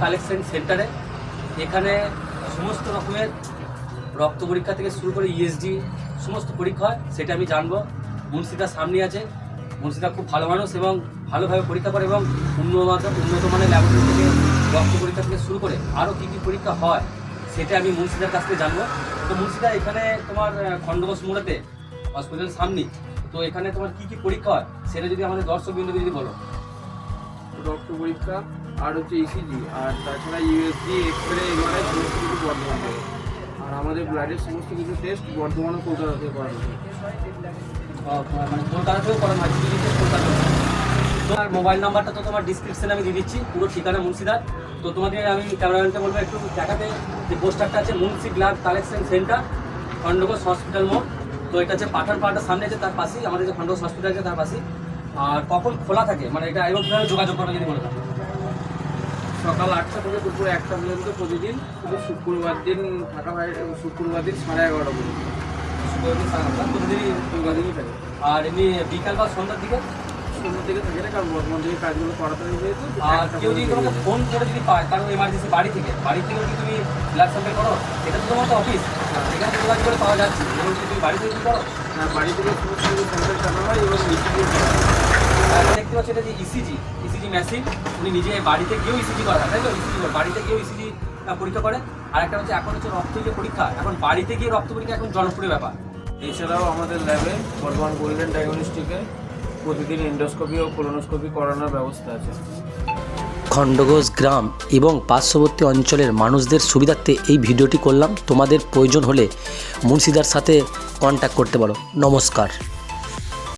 Collection সেন্টারে এখানে সমস্ত রকমের রক্ত পরীক্ষা থেকে শুরু করে ইএসডি সমস্ত পরীক্ষা হয়, সেটা আমি জানব। মুন্সিদার সামনে আছে। মুন্সিদা খুব ভালো মানুষ এবং ভালোভাবে পরীক্ষা করে এবং উন্নত উন্নত মানের ল্যাবরেটরি থেকে রক্ত পরীক্ষা থেকে শুরু করে আরও কী কী পরীক্ষা হয়, সেটা আমি মুন্সিদার কাছ থেকে জানব। তো মুন্সিদা এখানে তোমার খণ্ডঘোষ মোড়েতে হসপিটাল সামনে তো এখানে তোমার কী কী পরীক্ষা হয়? সেটা যদি আমাদের দর্শক বিন্দুকে যদি বলো। রক্ত পরীক্ষা আর হচ্ছে ইসিজি আর তাছাড়া ইউএসজি এক্স রে এমআরআই সমস্ত কিছু বর্ধমান থেকে আর আমাদের ব্লাডের সমস্ত কিছু টেস্ট বর্ধমান ও কলকাতা থেকে করা হচ্ছে মানে কলকাতাতেও করানো হয়। কলকাতা তোমার মোবাইল নাম্বারটা তো তোমার ডিসক্রিপশনে আমি দিয়ে দিচ্ছি পুরো ঠিকানা মুন্সিদার। তো তোমাদের আমি ক্যামেরাম্যানকে বলব একটু দেখাতে যে পোস্টারটা আছে Munshi blood collection centre Khandaghosh hospital মোড়। তো এটা হচ্ছে পাঠান পাহাড়টার সামনে আছে তার পাশেই। আমাদের যে খণ্ডঘোষ হসপিটাল আছে তার পাশেই। আর কখন খোলা থাকে? মানে এটা এবং কীভাবে যোগাযোগ করবে যদি বলে দাও সকাল আটটা থেকে দুপুর একটা পর্যন্ত প্রতিদিন শুধু শুক্রবার দিন থাকা হয় শুক্রবার দিন সাড়ে এগারোটা পর্যন্ত। শুক্রবার দিন সাড়ে আটটা, প্রতিদিনই শুক্রবার দিনই থাকে। আর এমনি বিকাল বা সন্ধ্যার দিকে? সন্ধ্যা থেকে থাকে না কারণ বর্ধমান থেকে কাজগুলো করাতে যেহেতু আর কেউ যদি তোমাকে ফোন করে যদি পায় কারণ এমার্জেন্সি বাড়ি থেকে বাড়ি থেকে যদি তুমি ব্লাড স্যাম্পল করো এটা তো তোমার তো অফিস এখানে তো যোগাযোগ করে পাওয়া যাচ্ছে। এবং তুমি বাড়ি থেকে করো বাড়ি থেকে সমস্ত হয় এবং দেখতে পাচ্ছ এটা যে ইসিজি ইসিজি মেশিন উনি নিজে বাড়িতে গিয়েও ইসিজি করা তাই তো? ইসিজি বাড়িতে গিয়েও ইসিজি পরীক্ষা করে। আর একটা হচ্ছে এখন হচ্ছে রক্ত যে পরীক্ষা এখন বাড়িতে গিয়ে রক্ত পরীক্ষা এখন জনপ্রিয় ব্যাপার। এছাড়াও আমাদের ল্যাবে বর্ধমান গোল্ডেন ডায়াগনস্টিকে প্রতিদিন এন্ডোস্কোপি ও কোলোনোস্কোপি করানোর ব্যবস্থা আছে। খণ্ডঘোষ গ্রাম এবং পার্শ্ববর্তী অঞ্চলের মানুষদের সুবিধার্থে এই ভিডিওটি করলাম। তোমাদের প্রয়োজন হলে মুন্সিদার সাথে কন্ট্যাক্ট করতে পারো। নমস্কার।